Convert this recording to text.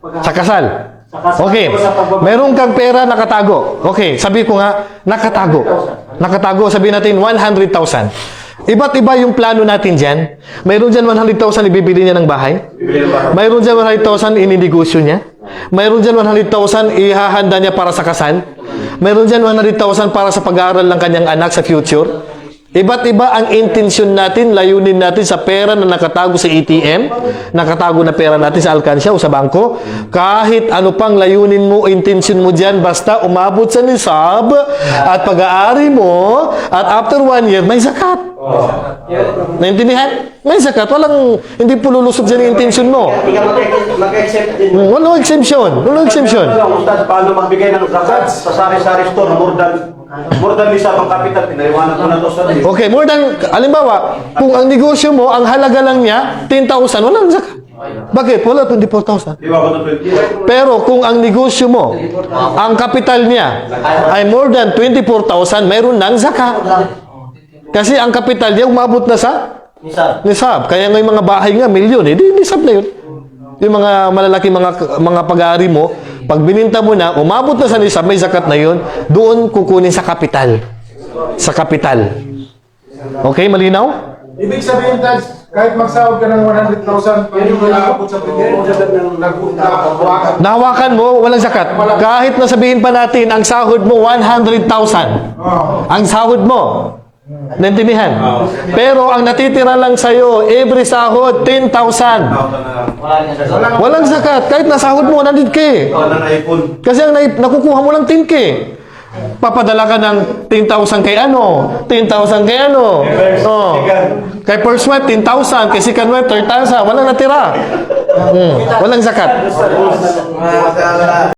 Sa kasal. Okay. Meron kang pera nakatago. Okay, sabi ko nga, nakatago. Nakatago, sabihin natin 100,000. Iba't iba yung plano natin dyan. Mayroon dyan 100,000 ibibili niya ng bahay. Mayroon dyan 100,000 ininegosyo niya. Mayroon dyan 100,000 ihahanda niya para sa kasal. Mayroon dyan 100,000 para sa pag-aaral ng kanyang anak sa future. Iba't iba ang intensyon natin, layunin natin sa pera na nakatago sa ATM, nakatago na pera natin sa alkansya o sa bangko. Kahit ano pang layunin mo, intensyon mo dyan, basta umabot sa nisab at pag-aari mo, at after one year, may zakat. Naintindihan? May zakat. Walang, hindi po lulusot dyan yung intensyon mo. Walang exemption. Walang exemption. Paano magbigay ng zakat sa sari-sari store more than more than isa pang capital pinaliwanag ko na to sa Okay, more than, alimbawa, kung ang negosyo mo, ang halaga lang niya, 10,000, walang zakat. Bakit? Wala 24,000. Di ba ko to 20? Pero kung ang negosyo mo, ang kapital niya ay more than 24,000, mayroon ng zakat. Kasi ang kapital niya umabot na sa Isa. nisab. Kaya nga yung mga bahay nga, milyon eh. Di nisab na yun. Yung mga malalaki mga mga pag-aari mo, pag bininta mo na, umabot na sa nisab, may zakat na yun, doon kukunin sa kapital. Sa kapital. Okay, malinaw? Ibig sabihin, Taj, kahit magsahod ka ng 100,000, pag hindi mo naabot sa pagkakas, Nahawakan mo, walang zakat. Kahit na sabihin pa natin, ang sahod mo 100,000. Ang sahod mo. Naintindihan? Pero ang natitira lang sa'yo, every sahod, 10,000. Walang zakat. Kahit nasahod mo, 100k. Wala na ipon. Kasi ang nakukuha mo lang 10k. Papadala ka ng 10,000 kay ano, 10,000 kay ano. Oh. Kay first wife, 10,000. Kay second wife, 30,000. Walang natira. Hmm. Walang zakat.